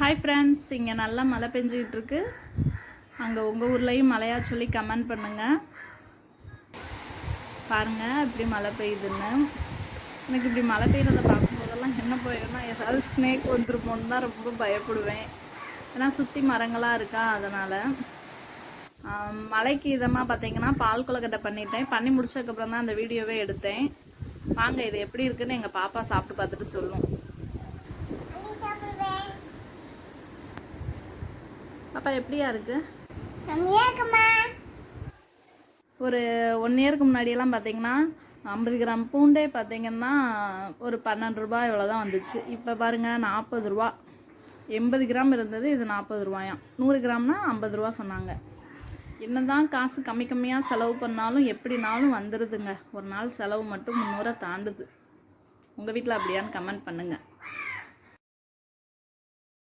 Hi friends இங்கே நல்லா மழை பெஞ்சிக்கிட்டு இருக்கு அங்கே உங்கள் ஊர்லேயும் மழையா சொல்லி கமெண்ட் பண்ணுங்கள் பாருங்கள் இப்படி மழை பெய்யுதுன்னு. எனக்கு இப்படி மழை பெய்யறத பார்க்கும்போதெல்லாம் என்ன போயிடும்னா ஏதாவது ஸ்னேக் வந்துருப்போன்னு தான் ரொம்ப பயப்படுவேன். ஏன்னா சுற்றி மரங்களாக இருக்கா அதனால். மழைக்கு இதமாக பார்த்தீங்கன்னா பால் குளக்கட்டை பண்ணிட்டேன். பண்ணி முடிச்சதுக்கப்புறம் தான் அந்த வீடியோவே எடுத்தேன். வாங்க இது எப்படி இருக்குன்னு எங்கள் பாப்பா சாப்பிட்டு பார்த்துட்டு சொல்லும். பாப்பா எப்படியா இருக்கு? ஒரு ஒன் இயருக்கு முன்னாடியெல்லாம் பார்த்தீங்கன்னா ஐம்பது கிராம் பூண்டே பார்த்தீங்கன்னா ஒரு பன்னெண்டு ரூபாய் இவ்வளோ தான் வந்துச்சு. இப்போ பாருங்கள் நாற்பது ரூபா. எண்பது கிராம் இருந்தது இது நாற்பது ரூபாயாம் நூறு கிராம்னா ஐம்பது ரூபா சொன்னாங்க. என்னதான் காசு கம்மி கம்மியாக செலவு பண்ணாலும் எப்படினாலும் வந்துடுதுங்க ஒரு நாள் செலவு மட்டும் முந்நூறை தாண்டுது. உங்கள் வீட்டில் அப்படியான்னு கமெண்ட் பண்ணுங்கள்